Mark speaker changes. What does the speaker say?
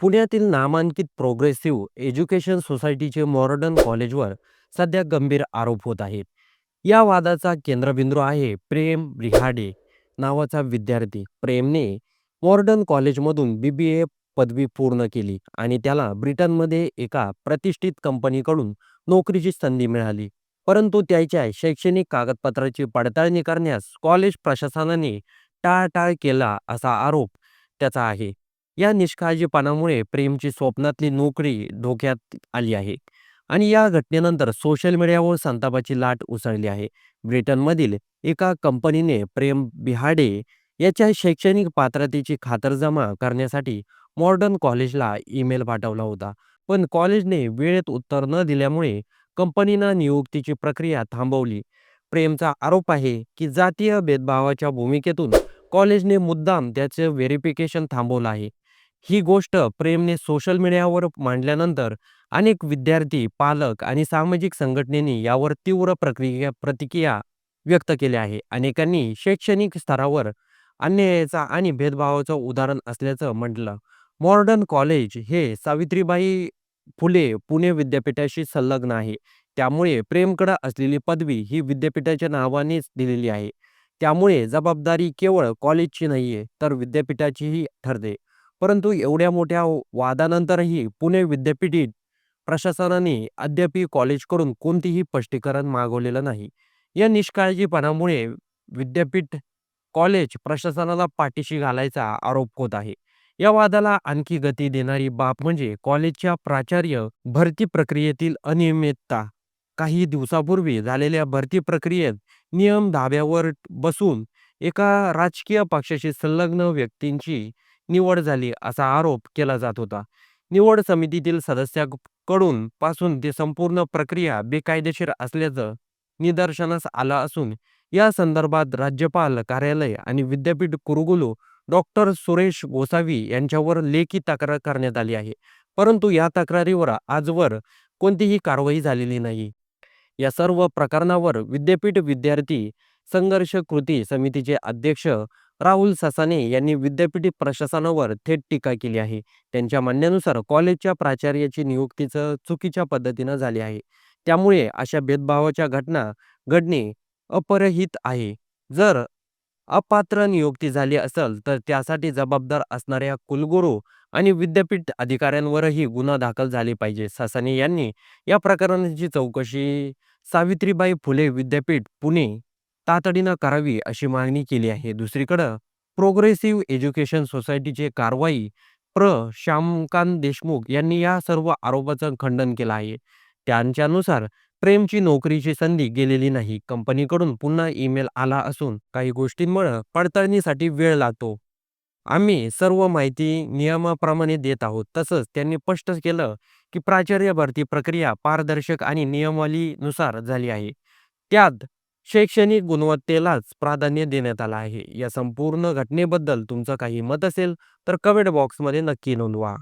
Speaker 1: पुण्यातील नामांकित progressive education सोसायटीचे मॉर्डन कॉलेजवर सध्या गंभीर आरोप होत आहेत. या वादाचा केंद्रबिंदू आहे प्रेम रिहाडे नावाचा विद्यार्थी. प्रेमने मॉर्डन कॉलेजमधून बी-बी-ए पदवी पूर्ण केली आणि त्याला ब्रिटनमध्ये एका प्रतिष्ठित कंपनीकडून नोकरीची संधी मिळाली. परंतु त्याच्या शैक्षणिक कागदपत्राची पडताळणी करण्यास कॉलेज प्रशासनाने टाळाटाळ केला असा आरोप त्याचा आहे. या निष्काळजीपणामुळे प्रेमची स्वप्नातली नोकरी धोक्यात आली आहे आणि या घटनेनंतर सोशल मीडियावर संतापाची लाट उसळली आहे. ब्रिटनमधील एका कंपनीने प्रेम बिहाडे याच्या शैक्षणिक पात्रतेची खातरजमा करण्यासाठी मॉडर्न कॉलेजला ईमेल पाठवला होता. पण कॉलेजने वेळेत उत्तर न दिल्यामुळे कंपनीनं नियुक्तीची प्रक्रिया थांबवली. प्रेमचा आरोप आहे की जातीय भेदभावाच्या भूमिकेतून कॉलेजने मुद्दाम त्याचं व्हेरिफिकेशन थांबवलं आहे. ही गोष्ट प्रेमने सोशल मीडियावर मांडल्यानंतर अनेक विद्यार्थी, पालक आणि सामाजिक संघटनेनी यावर तीव्र प्रक्रिया प्रतिक्रिया व्यक्त केल्या आहे. अनेकांनी शैक्षणिक स्तरावर अन्यायाचा आणि भेदभावाचं उदाहरण असल्याचं म्हटलं. मॉडर्न कॉलेज हे सावित्रीबाई फुले पुणे विद्यापीठाशी संलग्न आहे. त्यामुळे प्रेमकडे असलेली पदवी ही विद्यापीठाच्या नावानेच दिलेली आहे. त्यामुळे जबाबदारी केवळ कॉलेजची नाहीये, तर विद्यापीठाचीही ठरते. परंतु एवढ्या मोठ्या वादानंतरही पुणे विद्यापीठ प्रशासनाने अद्याप कॉलेजकडून कोणतेही स्पष्टीकरण मागवलेलं नाही. या निष्काळजीपणामुळे विद्यापीठ कॉलेज प्रशासनाला पाठीशी घालायचा आरोप होत आहे. या वादाला आणखी गती देणारी बाब म्हणजे कॉलेजच्या प्राचार्य भरती प्रक्रियेतील अनियमितता. काही दिवसापूर्वी झालेल्या भरती प्रक्रियेत नियम धाब्यावर बसून एका राजकीय पक्षाशी संलग्न व्यक्तींची निवड झाली असा आरोप केला जात होता. निवड समितीतील सदस्यांकडून पासून ते संपूर्ण प्रक्रिया बेकायदेशीर असल्याचं निदर्शनास आलं असून या संदर्भात राज्यपाल कार्यालय आणि विद्यापीठ कुरुगुलू डॉ. सुरेश गोसावी यांच्यावर लेखी तक्रार करण्यात आली आहे. परंतु या तक्रारीवर आजवर कोणतीही कारवाई झालेली नाही. या सर्व प्रकरणावर विद्यापीठ विद्यार्थी संघर्ष कृती समितीचे अध्यक्ष राहुल ससाने यांनी विद्यापीठ प्रशासनावर थेट टीका केली आहे. त्यांच्या म्हणण्यानुसार कॉलेजच्या प्राचार्याची नियुक्तीचं चुकीच्या पद्धतीनं झाली आहे. त्यामुळे अशा भेदभावाच्या घटना घडणे अपरहित आहे. जर अपात्र नियुक्ती झाली असेल तर त्यासाठी जबाबदार असणाऱ्या कुलगुरू आणि विद्यापीठ अधिकाऱ्यांवरही गुन्हा दाखल झाले पाहिजे. ससाने यांनी या प्रकरणाची चौकशी सावित्रीबाई फुले विद्यापीठ, पुणे तातडीनं करावी अशी मागणी केली आहे. दुसरीकडं प्रोग्रेसिव्ह एज्युकेशन सोसायटीचे कारवाई प्र. श्यामकांत देशमुख यांनी या सर्व आरोपांचं खंडन केलं आहे. त्यांच्यानुसार प्रेमची नोकरीची संधी गेलेली नाही. कंपनीकडून पुन्हा ईमेल आला असून काही गोष्टींमुळे पडताळणीसाठी वेळ लागतो. आम्ही सर्व माहिती नियमाप्रमाणे देत आहोत. तसंच त्यांनी स्पष्ट केलं की प्राचार्य भरती प्रक्रिया पारदर्शक आणि नियमावलीनुसार झाली आहे. त्यात शैक्षणिक गुणवत्तेलाच प्राधान्य देण्यात आलं आहे. या संपूर्ण घटनेबद्दल तुमचं काही मत असेल तर कमेंट बॉक्समध्ये नक्की नोंदवा.